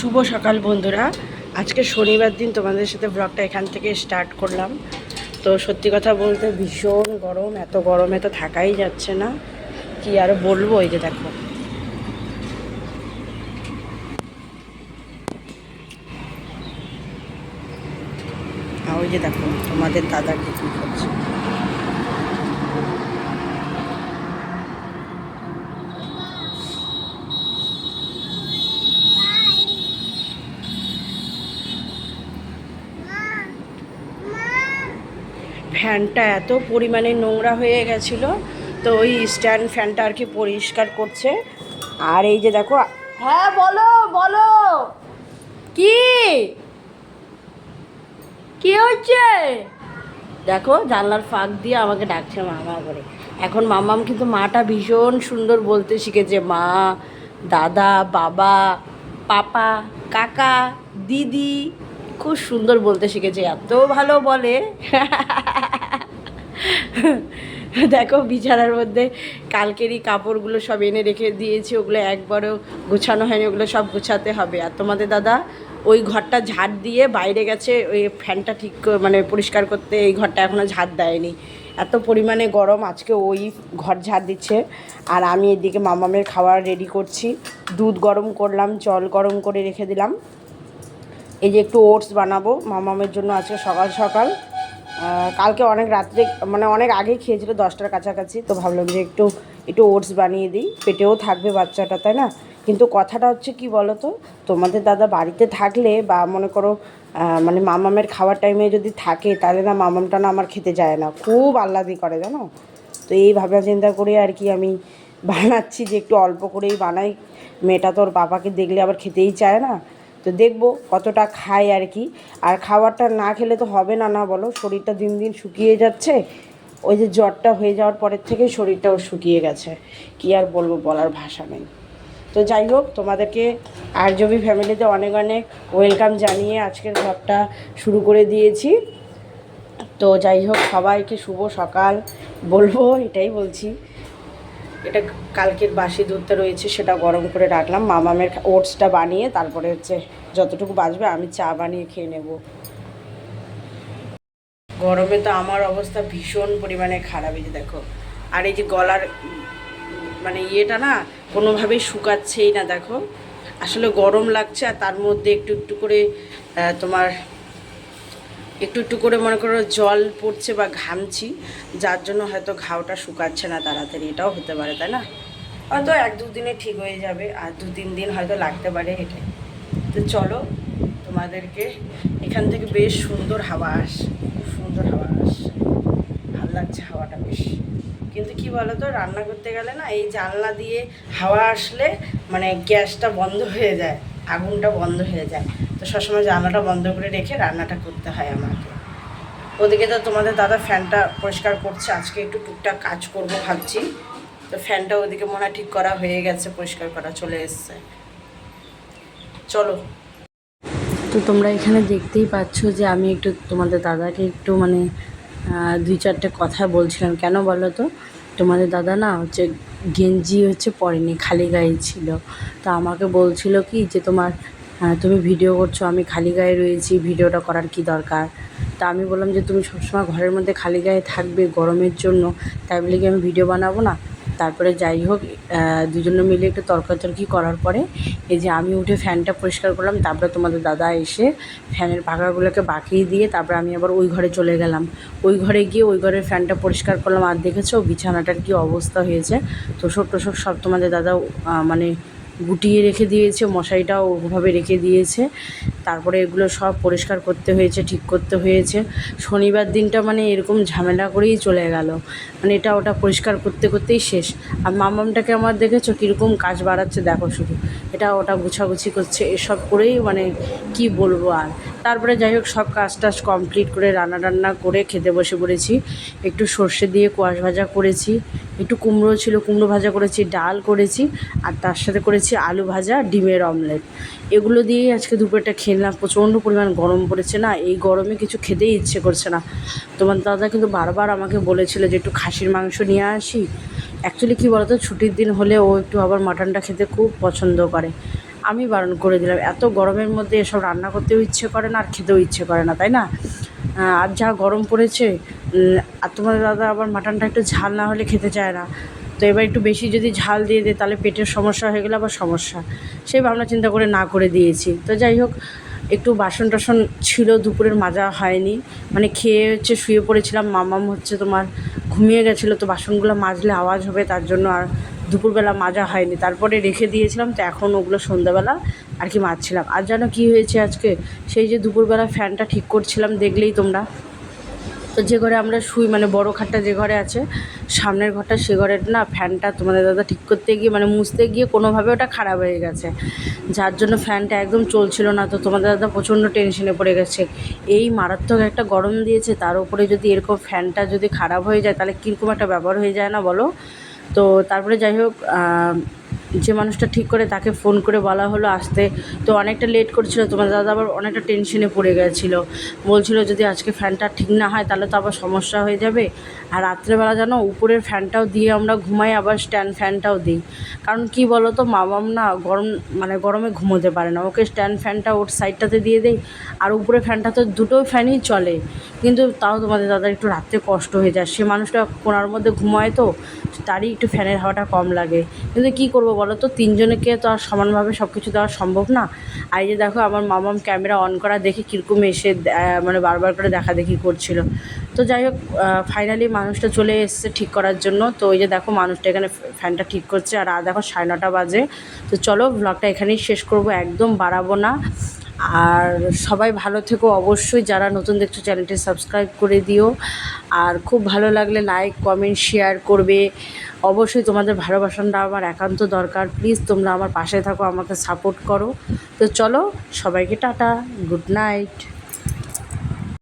শুভ সকাল বন্ধুরা। আজকে শনিবার দিন তোমাদের সাথে ব্লগটা এখান থেকে স্টার্ট করলাম। তো সত্যি কথা বলতে ভীষণ গরম, এত গরমে তো থাকাই যাচ্ছে না। কি আর বলব, এই যে দেখো। ওই যে দেখো, তোমাদের দাদাকে কী করছে। ফ্যানটা এত পরিমাণে নোংরা হয়ে গেছিল, তো ওই স্ট্যান্ড ফ্যানটা আর কি পরিষ্কার করছে। আর এই যে দেখো হ্যাঁ বলো বলো। কি? কি হচ্ছে? দেখো, জানলার ফাঁক দিয়ে আমাকে ডাকছে মামা করে এখন মামাম কিন্তু মাটা ভীষণ সুন্দর বলতে শিখেছে। মা, দাদা, বাবা, পাপা, কাকা, দিদি, খুব সুন্দর বলতে শিখেছে। এত ভালো বলে। দেখো বিছানার মধ্যে কালকেরই কাপড়গুলো সব এনে রেখে দিয়েছি, ওগুলো একবারও গোছানো হয়নি, ওগুলো সব গোছাতে হবে। আর তোমাদের দাদা ওই ঘরটা ঝাড় দিয়ে বাইরে গেছে, ওই ফ্যানটা ঠিক মানে পরিষ্কার করতে এই ঘরটা এখনও ঝাড় দেয়নি। এত পরিমাণে গরম, আজকে ওই ঘর ঝাড় দিচ্ছে। আর আমি এদিকে মামামের খাবার রেডি করছি। দুধ গরম করলাম, জল গরম করে রেখে দিলাম। এই যে একটু ওটস বানাবো, মামামের জন্য আজকে সকাল সকাল। কালকে অনেক রাত্রে মানে অনেক আগেই খেয়েছিল, দশটার কাছাকাছি। তো ভাবলাম যে একটু একটু ওটস বানিয়ে দিই। পেটেও থাকবে বাচ্চাটা, তাই না? কিন্তু কথাটা হচ্ছে কি বলো তো তোমাদের দাদা বাড়িতে থাকলে বা মনে করো মানে মামামের খাওয়ার টাইমে যদি থাকে, তাহলে না মামামটা না আমার খেতে যায় না। খুব আহ্লাদি করে, জানো? তো এই ভাবনা চিন্তা করে আর কি আমি বানাচ্ছি যে একটু অল্প করেই বানাই। মেয়েটা তোর বাবাকে দেখলে আবার খেতেই চায় না। তো দেখব কতটা খায় আর কি। আর খাবারটা না খেলে তো হবে না না বলো। শরীরটা দিন দিন শুকিয়ে যাচ্ছে। ওই যে জ্বরটা হয়ে যাওয়ার পরের থেকে শরীরটাও শুকিয়ে গেছে। কি আর বলব বলার ভাষা নেই। তো যাই হোক, তোমাদেরকে আরজবি ফ্যামিলিতে অনেক অনেক ওয়েলকাম জানিয়ে আজকের ব্লগটা শুরু করে দিয়েছি। তো যাই হোক, সবাইকে শুভ সকাল। বলব এটাই বলছি। এটা কালকের বাসি দুধটা রয়েছে, সেটা গরম করে রাখলাম। মামামের ওটসটা বানিয়ে তারপরে হচ্ছে যতটুকু বাঁচবে আমি চা বানিয়ে খেয়ে নেব। গরমে তো আমার অবস্থা ভীষণ পরিমাণে খারাপ, এই যে দেখো। আর এই যে গলার মানে ইয়েটা না কোনোভাবেই শুকাচ্ছেই না, দেখো। আসলে গরম লাগছে আর তার মধ্যে একটু একটু করে তোমার একটু একটু করে মনে করো জল পড়ছে বা ঘামছি, যার জন্য হয়তো ঘাওটা শুকাচ্ছে না তাড়াতাড়ি, এটাও হতে পারে, তাই না? হয়তো এক দুদিনে ঠিক হয়ে যাবে, আর দু তিন দিন হয়তো লাগতে পারে এটাই। তো চলো, তোমাদেরকে এখান থেকে বেশ সুন্দর হাওয়া আস, খুব সুন্দর হাওয়া আস। ভালো লাগছে হাওয়াটা বেশ। কিন্তু কি বলো তো রান্না করতে গেলে না, এই জানলা দিয়ে হাওয়া আসলে মানে গ্যাসটা বন্ধ হয়ে যায়, আগুনটা বন্ধ হয়ে যায়। তো সবসময় জানলাটা বন্ধ করে রেখে রান্নাটা করতে হয় আমাকে। ওদিকে তো তোমাদের দাদা ফ্যানটা পরিষ্কার করছে, আজকে একটু টুকটাক কাজ করব ভাবছি। তো ফ্যানটা ওদিকে মনে ঠিক করা হয়ে গেছে, পরিষ্কার করা চলে এসছে। চলো। তো তোমরা এখানে দেখতেই পাচ্ছ যে আমি একটু তোমাদের দাদাকে একটু মানে দুই চারটে কথা বলছিলাম। কেন বলো তো? তোমাদের দাদা না হচ্ছে গেঞ্জি হচ্ছে পরেনি, খালি গায়ে ছিল। তো আমাকে বলছিল কি যে তোমার তুমি ভিডিও করছ, আমি খালি গায়ে রয়েছি, ভিডিওটা করার কি দরকার? তা আমি বললাম যে তুমি সবসময় ঘরের মধ্যে খালি গায়ে থাকবে গরমের জন্য, তাই বলে কি আমি ভিডিও বানাবো না? তারপরে যাই হোক দুজনে মিলে একটু তর্কাতর্কি করার পরে, এই যে আমি উঠে ফ্যানটা পরিষ্কার করলাম, তারপরে তোমাদের দাদা এসে ফ্যানের পাখাগুলোকে বাকিয়ে দিয়ে তারপরে আমি আবার ওই ঘরে চলে গেলাম। ওই ঘরে গিয়ে ওই ঘরের ফ্যানটা পরিষ্কার করলাম। আর দেখেছ বিছানাটার কি অবস্থা হয়েছে? তোষক টোষক সব তোমাদের দাদা মানে গুটিয়ে রেখে দিয়েছে, মশারিটাও ওভাবে রেখে দিয়েছে। তারপরে এগুলো সব পরিষ্কার করতে হয়েছে, ঠিক করতে হয়েছে। শনিবার দিনটা মানে এরকম ঝামেলা করেই চলে গেল। মানে এটা ওটা পরিষ্কার করতে করতেই শেষ। আর মামামটাকে আমার দেখেছ কীরকম কাজ বাড়াচ্ছে, দেখো শুধু। এটা ওটা গুছাগুছি করছে, এসব করেই মানে কি বলব আর? তারপরে যাই হোক, সব কাজ টাজ কমপ্লিট করে রান্না টান্না করে খেতে বসে পড়েছি। একটু সর্ষে দিয়ে কোয়াশ ভাজা করেছি, একটু কুমড়ো ছিল, কুমড়ো ভাজা করেছি, ডাল করেছি, আর তার সাথে করেছি আলু ভাজা, ডিমের অমলেট। এগুলো দিয়েই আজকে দুপুরটা খেলাম প্রচণ্ড পরিমাণ গরম পড়েছে না, এই গরমে কিছু খেতেই ইচ্ছে করছে না। তোমার দাদা কিন্তু বারবার আমাকে বলেছিল যে একটু খাসির মাংস নিয়ে আসি। অ্যাকচুয়ালি কী বলতো, ছুটির দিন হলে ও একটু আবার মাটনটা খেতে খুব পছন্দ করে। আমি বারণ করে দিলাম, এত গরমের মধ্যে এসব রান্না করতেও ইচ্ছে করে না আর খেতেও ইচ্ছে করে না, তাই না? আর যা গরম পড়েছে আর তোমাদের দাদা আবার মাটনটা একটু ঝাল না হলে খেতে চায় না। তো এবার একটু বেশি যদি ঝাল দিয়ে দেয়, তাহলে পেটের সমস্যা হয়ে গেলে আবার সমস্যা। সেই ভাবনা চিন্তা করে না করে দিয়েছি। তো যাই হোক, একটু বাসন টাসন ছিল, দুপুরের মাজা হয়নি। মানে খেয়ে হচ্ছে শুয়ে পড়েছিলাম, মামাম হচ্ছে তোমার ঘুমিয়ে গেছিল, তো বাসনগুলো মাজলে আওয়াজ হবে তার জন্য আর দুপুরবেলা মাজা হয়নি। তারপরে রেখে দিয়েছিলাম, তো এখন ওগুলো সন্ধ্যাবেলা আর কি মাজছিলাম। আর জানো কী হয়েছে আজকে? সেই যে দুপুরবেলা ফ্যানটা ঠিক করছিলাম, দেখলেই তোমরা। তো যে ঘরে আমরা শুই মানে বড় খাটটা যে ঘরে আছে, সামনের ঘরটা সে ঘরের না, ফ্যানটা তোমাদের দাদা ঠিক করতে গিয়ে মানে মুছতে গিয়ে কোনোভাবে ওটা খারাপ হয়ে গেছে। যার জন্য ফ্যানটা একদম চলছিল না, তো তোমাদের দাদা প্রচণ্ড টেনশনে পড়ে গেছে। এই মারাত্মক একটা গরম দিয়েছে, তার উপরে যদি এরকম ফ্যানটা যদি খারাপ হয়ে যায়, তাহলে কীরকম একটা ব্যবহার হয়ে যায় না বলো? তো তারপরে যাই হোক যে মানুষটা ঠিক করে তাকে ফোন করে বলা হলো, আসতে তো অনেকটা লেট করছিল। তোমার দাদা আবার অনেকটা টেনশনে পড়ে গেছিল। বলছিল যদি আজকে ফ্যানটা ঠিক না হয় তাহলে তো আবার সমস্যা হয়ে যাবে। আর রাত্রেবেলা জানো, উপরের ফ্যানটাও দিয়ে আমরা ঘুমাই, আবার স্ট্যান্ড ফ্যানটাও দিই। কারণ কি বলো তো মামাম না গরম মানে গরমে ঘুমোতে পারে না। ওকে স্ট্যান্ড ফ্যানটা ওর সাইডটাতে দিয়ে দেই, আর উপরে ফ্যানটা তো দুটো ফ্যানই চলে। কিন্তু তাও তোমাদের দাদার একটু রাত্রে কষ্ট হয়ে যায়। সে মানুষটা কোনার মধ্যে ঘুমায় তো, তারই একটু ফ্যানের হাওয়াটা কম লাগে। কিন্তু কী করব বলো তো তিনজনকে তো আর সমানভাবে সব কিছু দেওয়া সম্ভব না। আর এই যে দেখো, আমার মামাম ক্যামেরা অন করা, দেখে কীরকম এসে মানে বারবার করে দেখা দেখি করছিল। তো যাই হোক ফাইনালি মানুষটা চলে এসছে ঠিক করার জন্য। তো ওই যে দেখো, মানুষটা এখানে ফ্যানটা ঠিক করছে। আর দেখো সাড়ে নটা বাজে। তো চলো ব্লগটা এখানেই শেষ করব। একদম বাড়াবো না। আর সবাই ভালো থেকো। অবশ্যই যারা নতুন দেখছ, চ্যানেলটি সাবস্ক্রাইব করে দিও। আর খুব ভালো লাগলে লাইক কমেন্ট শেয়ার করবে। অবশ্যই তোমাদের ভালোবাসাটা আমার একান্ত দরকার। প্লিজ তোমরা আমার পাশে থাকো, আমাকে সাপোর্ট করো। তো চলো, সবাইকে টাটা গুড নাইট